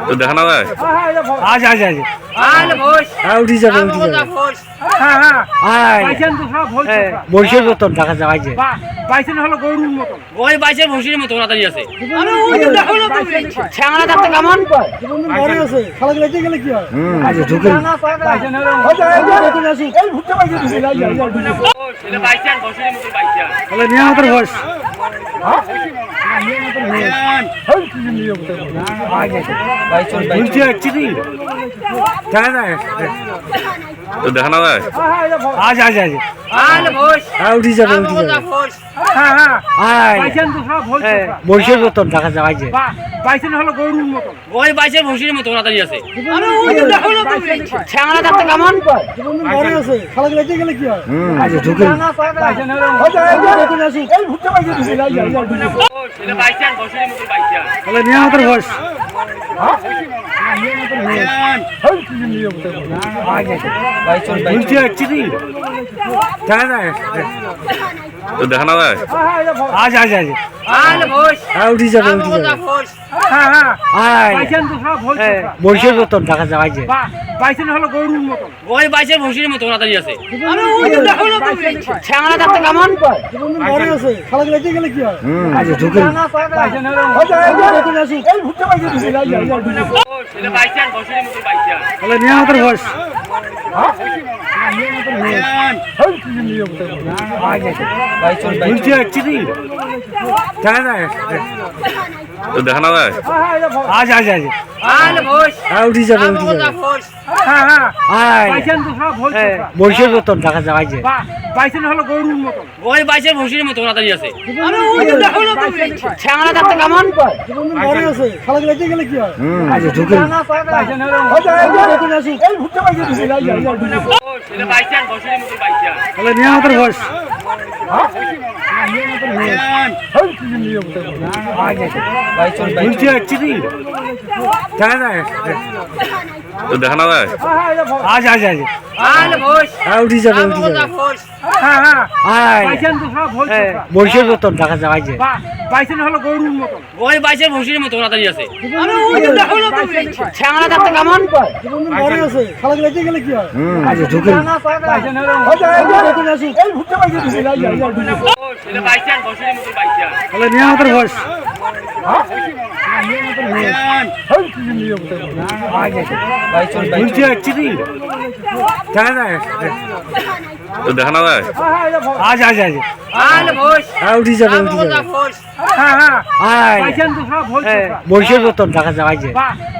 Actually দেখা তো দেখানো যায়? আজ আজ আজ আলে বস। হ্যাঁ উঠে যাবে উঠে যাবে বস হ্যাঁ হ্যাঁ। তো হ্যাঁ, বয়সের মতন দেখা যায় আজ বাইশান হলো গরুর মতন। ওই বাইশের বছরের মতো ওনাদারি আছে। আরে ওই যে দেখো না তুমি। ছ্যাংলা থাকতে কেমন? আজ ঢুকে বাইশান হলো এটা বাইশান বছরের মতো দেখা যায় আজ আজ আজ হ্যাঁ উঠে যাবে উঠে যাবে হ্যাঁ হ্যাঁ হ্যাঁ, মতন দেখা যায় হলো গরুর মতন ওই মতো আছে আজ ঢুকে হলো তাহলে নিয়ামতের বয়স। অ্যাকচুয়ালি দেখা যায় যায় আজ আজ আজ উঠে যাবে উঠে যাবে বয়সের মতন দেখা যায় আজ বাইশান হলো গরুর মতন ওই বাইশের বছরের মতো ওনাদারি আছে না ছ্যাংলা থাকতে কেমন ঢুকে তাহলে নিয়ামতের বয়স। বলছি অ্যাকচুয়ালি দেখা যায় তো দেখানো যায়? আজ আজ আজ। আলে বস হ্যাঁ উঠে যাবে উঠে যাবে। হ্যাঁ হ্যাঁ। হয়েছে হ্যাঁ, মতন দেখা যায় আজ বাইশান হলো গরুর মতন। ওই বাইশের বছরের মতো ওনাদারি আছে আরে ওই যে দেখো না তুমি। ছ্যাংলা থাকতে কেমন? আজ ঢুকে বাইশান হলো এটা বাইশান বছরের মতো বাইশান তাহলে নিয়ামতের বয়স বলছি অ্যাকচুয়ালি দেখা যায় যায় আজ আজ আজ হ্যাঁ উঠে যাবে উঠে যাবে হ্যাঁ হ্যাঁ হ্যাঁ, বয়সের মতন দেখা যায় আজ বাইশান হলো গরুর মতন ওই বাইশের বছরের মতো ওনাদারি আছে আরে ওই যে দেখো না তুমি ছ্যাংলা থাকতে কেমন আজ ঢুকে বাইশান হলো বছরের মতো বাইশান তাহলে নিয়ামতের বয়স। বলছি অ্যাকচুয়ালি দেখা যায়। তো দেখানো যায়? আজ আজ আজ। আলে বস হ্যাঁ উঠে যাবে উঠে যাবে। বস হ্যাঁ হ্যাঁ। হ্যাঁ, বয়সের মতন দেখা যায় আজ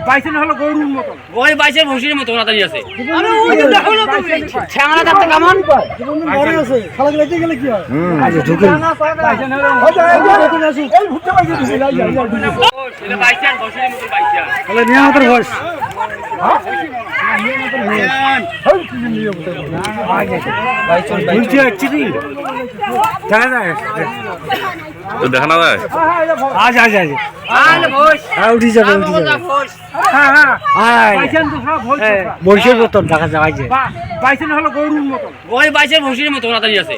বাইশান হলো গরুর মতন। ওই বাইশের বছরের মতো ওনাদারি আছে। আরে ওই যে দেখো না তুমি। ছ্যাংলা থাকতে কেমন? আজ ঢুকে বাইশান হলো এটা বাইশান বছরের মতো বাইশান তাহলে নিয়ামতের বয়স বলছি অ্যাকচুয়ালি দেখা যায় তো দেখানো যায় আজ আজ আজ। হ্যাঁ উঠে যাবে উঠে যাবে। বস হ্যাঁ হ্যাঁ। মতন দেখা যায় আজ বাইশান হলো গরুর মতন। ওই মতো আছে।